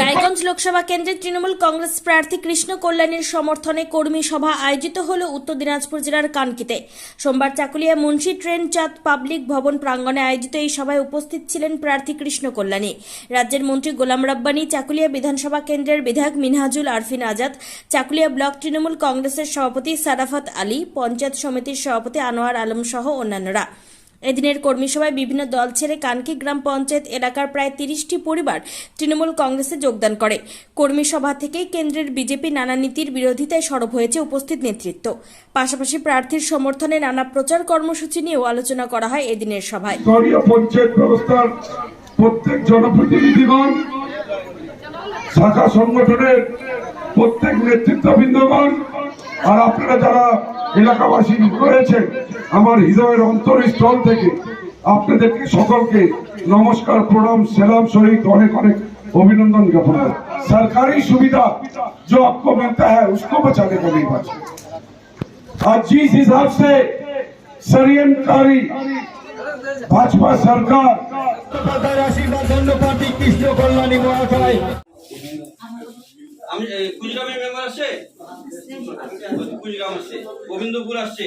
রায়গঞ্জ লোকসভা কেন্দ্রের তৃণমূল কংগ্রেস প্রার্থী কৃষ্ণ কল্যাণীর সমর্থনে কর্মী সভা আয়োজিত হল উত্তর দিনাজপুর জেলার কানকিতে। সোমবার চাকুলিয়া মুন্সি ট্রেন চাঁদ পাবলিক ভবন প্রাঙ্গণে আয়োজিত এই সভায় উপস্থিত ছিলেন প্রার্থী কৃষ্ণ কল্যাণী। রাজ্যের মন্ত্রী গোলাম রাব্বানি, চাকুলিয়া বিধানসভা কেন্দ্রের বিধায়ক মিনহাজুল আরফিন আজাদ, চাকুলিয়া ব্লক তৃণমূল কংগ্রেসের সভাপতি সারাফাত আলী, পঞ্চায়েত সমিতির সভাপতি আনোয়ার আলম সহ অন্যান্যরা। এদিনের কর্মী সভায় বিভিন্ন দল ছেড়ে কানকি গ্রাম পঞ্চায়েত এলাকার প্রায় তিরিশটি পরিবার তৃণমূল কংগ্রেসে যোগদান করে। কর্মী সভা থেকেই কেন্দ্রের বিজেপি নানা নীতির বিরোধিতায় সরব হয়েছে উপস্থিত নেতৃত্ব। পাশাপাশি প্রার্থীর সমর্থনে নানা প্রচার কর্মসূচি নিয়েও আলোচনা করা হয় এদিনের সভায়। প্রত্যেক জনপ্রতিনিধিগণ, শাখা সংগঠনের প্রত্যেক নেতৃত্ববৃন্দগণ আর আপনারা যারা এলাকাবাসী রয়েছেন আমার হৃদয়ের অন্তরস্থল থেকে আপনাদেরকে সকলকে নমস্কার প্রণাম সেলাম সহিত অনেক অনেক अभिनंदन ज्ञापन करता हूं। सरकारी सुविधा जो आपको मिलता है उसको बचाने का नहीं बचा आज जिस हिसाब से षडयंत्रकारी भाजपा सरकार সরকারের আশীর্বাদ ধন্য প্রার্থী কৃষ্ণ কল্যাণী মহাশয় আমি এ, কুড়িগ্রামের মেম্বার আসছে। কুড়িগ্রাম আসছে গোবিন্দপুর আসছে